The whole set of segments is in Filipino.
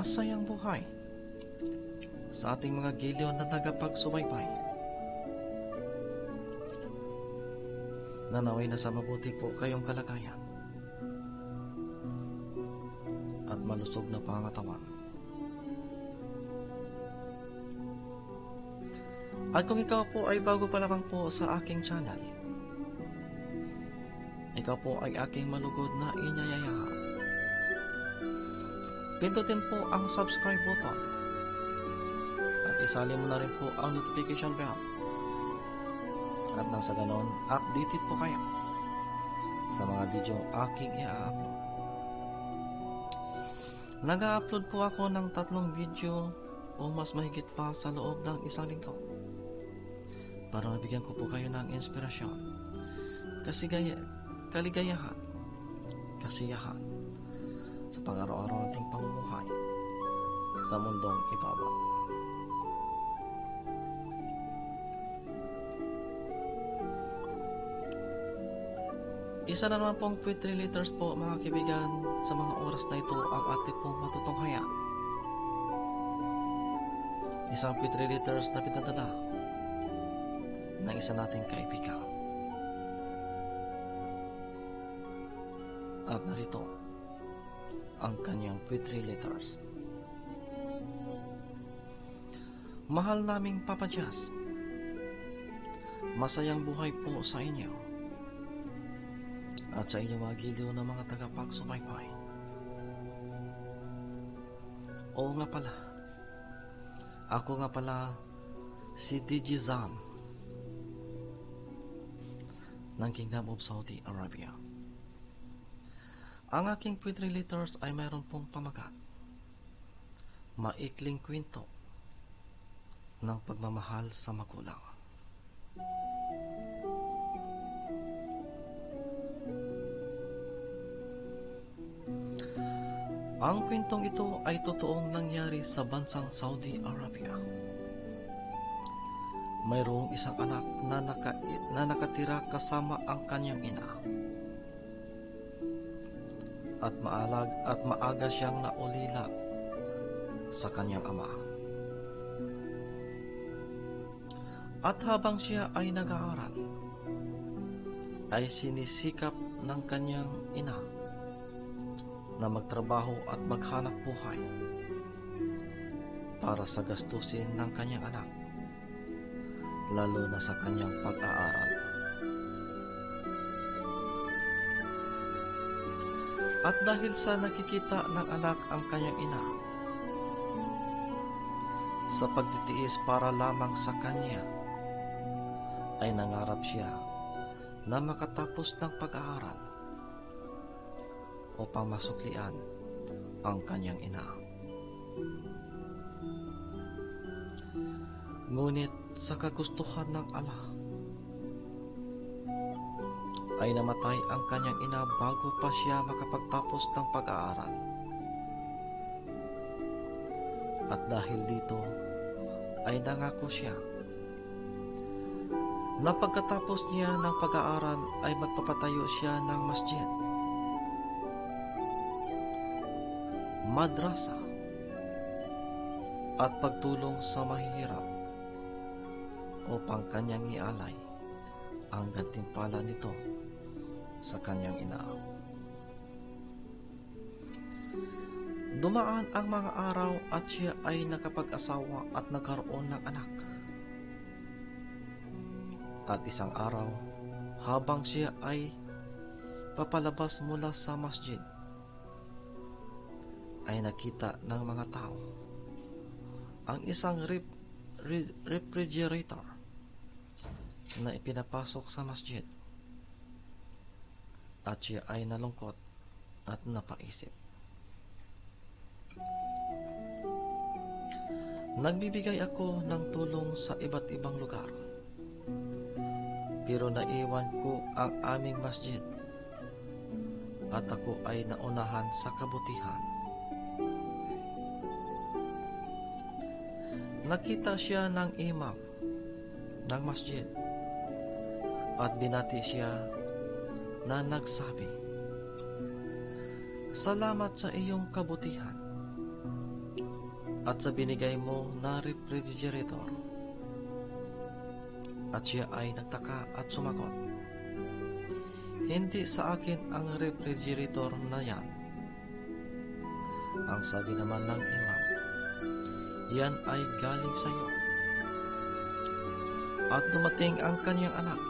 masayang buhay sa ating mga giliw na nagapagsubaybay. Nanaway na sa mabuti po kayong kalagayan at malusog na pangatawan. At kung ikaw po ay bago pa lamang po sa aking channel, ikaw po ay aking malugod na inyayayaan. Pindutin po ang subscribe button at isali mo na rin po ang notification bell. At nang sa ganon, updated po kayo sa mga video aking i-upload. Nag-upload po ako ng tatlong video o mas mahigit pa sa loob ng isang linggo para mabigyan ko po kayo ng inspirasyon, kasigaya, kaligayahan, kasiyahan sa pang-araw-araw nating pamumuhay sa mundong ibaba. Isa na naman pong poetry letters po mga kaibigan sa mga oras na ito ang ating pong matutunghayan. Isang poetry letters na pinadala ng isa nating kaibigan. At narito ang kanyang poetry letters. Mahal naming Papa Jazz, masayang buhay po sa inyo at sa inyong mga giliw na mga tagapagsubaybay. Oo nga pala, ako nga pala si DJ Zam ng Kingdom of Saudi Arabia. Ang aking letters ay mayroon pong pamagat. Maikling kwento ng pagmamahal sa magulang. Ang kwentong ito ay totoong nangyari sa bansang Saudi Arabia. Mayroong isang anak na, naka, na nakatira kasama ang kanyang ina. At maalag at maaga siyang naulila sa kanyang ama. At habang siya ay nag-aaral, ay sinisikap ng kanyang ina na magtrabaho at maghanap buhay para sa gastusin ng kanyang anak, lalo na sa kanyang pag-aaral. At dahil sa nakikita ng anak ang kanyang ina, sa pagtitiis para lamang sa kanya, ay nangarap siya na makatapos ng pag-aaral upang masuklian ang kanyang ina. Ngunit sa kagustuhan ng ala, ay namatay ang kanyang ina bago pa siya makapagtapos ng pag-aaral. At dahil dito, ay nangako siya na pagkatapos niya ng pag-aaral ay magpapatayo siya ng masjid madrasa at pagtulong sa mahihirap upang kanyang ialay ang gantimpala nito sa kanyang ina. Dumaan ang mga araw at siya ay nakapag-asawa at nagkaroon ng anak. At isang araw, habang siya ay papalabas mula sa masjid, ay nakita ng mga tao ang isang rep, re, refrigerator na ipinapasok sa masjid at siya ay nalungkot at napaisip. Nagbibigay ako ng tulong sa iba't ibang lugar. Pero naiwan ko ang aming masjid at ako ay naunahan sa kabutihan. Nakita siya ng imam ng masjid at binati siya na nagsabi, Salamat sa iyong kabutihan at sa binigay mo na refrigerator. At siya ay nagtaka at sumagot, Hindi sa akin ang refrigerator na yan. Ang sabi naman ng imam, Yan ay galing sa iyo. At dumating ang kanyang anak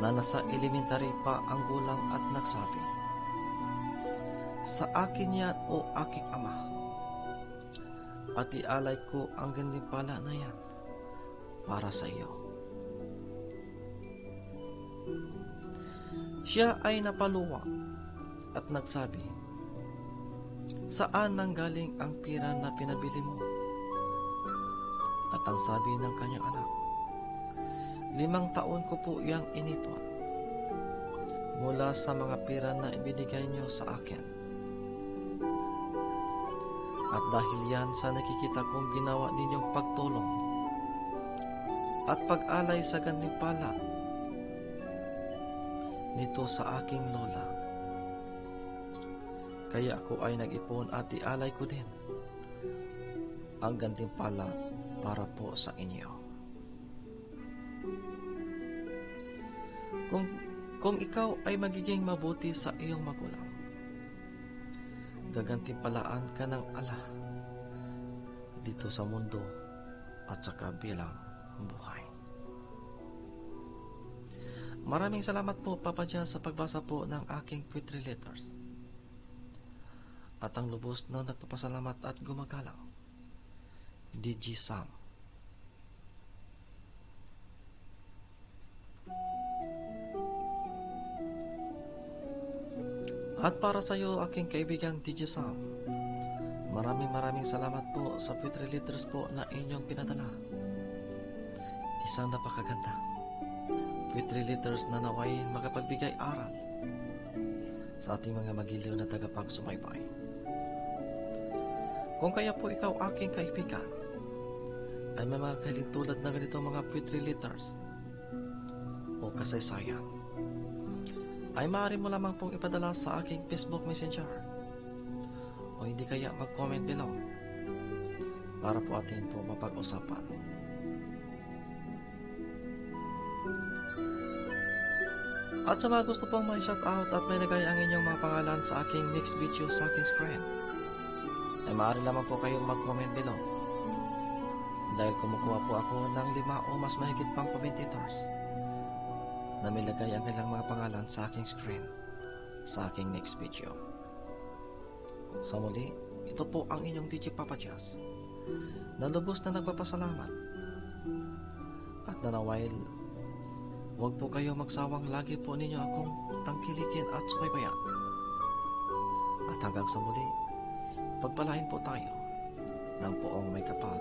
na nasa elementary pa ang gulang at nagsabi, Sa akin yan o aking ama, at ialay ko ang gandimpala na yan para sa iyo. Siya ay napaluwa at nagsabi, Saan nang galing ang pira na pinabili mo? At ang sabi ng kanyang anak, Limang taon ko po iyang inipon mula sa mga pira na ibinigay niyo sa akin. At dahil yan sa nakikita kong ginawa ninyong pagtulong at pag-alay sa gantimpala nito sa aking lola. Kaya ako ay nag-ipon at ialay ko din ang gantimpala para po sa inyo. Kung, kung ikaw ay magiging mabuti sa iyong magulang, gagantimpalaan ka ng ala dito sa mundo at sa kabilang buhay. Maraming salamat po Papa Jan sa pagbasa po ng aking poetry letters. At ang lubos na nagpapasalamat at gumagalang, DG Sam. At para sa iyo, aking kaibigang DJ Sam, maraming maraming salamat po sa poetry letters po na inyong pinadala. Isang napakaganda. Poetry letters na naway makapagbigay aral sa ating mga magiliw na tagapagsubaybay. Kung kaya po ikaw aking kaibigan, ay may mga tulad na ganito mga poetry letters o kasaysayan ay maaari mo lamang pong ipadala sa aking Facebook Messenger. O hindi kaya mag-comment below para po atin po mapag-usapan. At sa mga gusto pong may shout out at may lagay ang inyong mga pangalan sa aking next video sa aking screen, ay maaari lamang po kayong mag-comment below. Dahil kumukuha po ako ng lima o mas mahigit pang commentators na may lagay ang kanilang mga pangalan sa aking screen sa aking next video. Sa muli, ito po ang inyong DJ Papa Jazz na lubos na nagpapasalamat at nanaway huwag po kayo magsawang lagi po ninyo akong tangkilikin at sumaybayan. At hanggang sa muli, pagpalain po tayo ng poong may kapal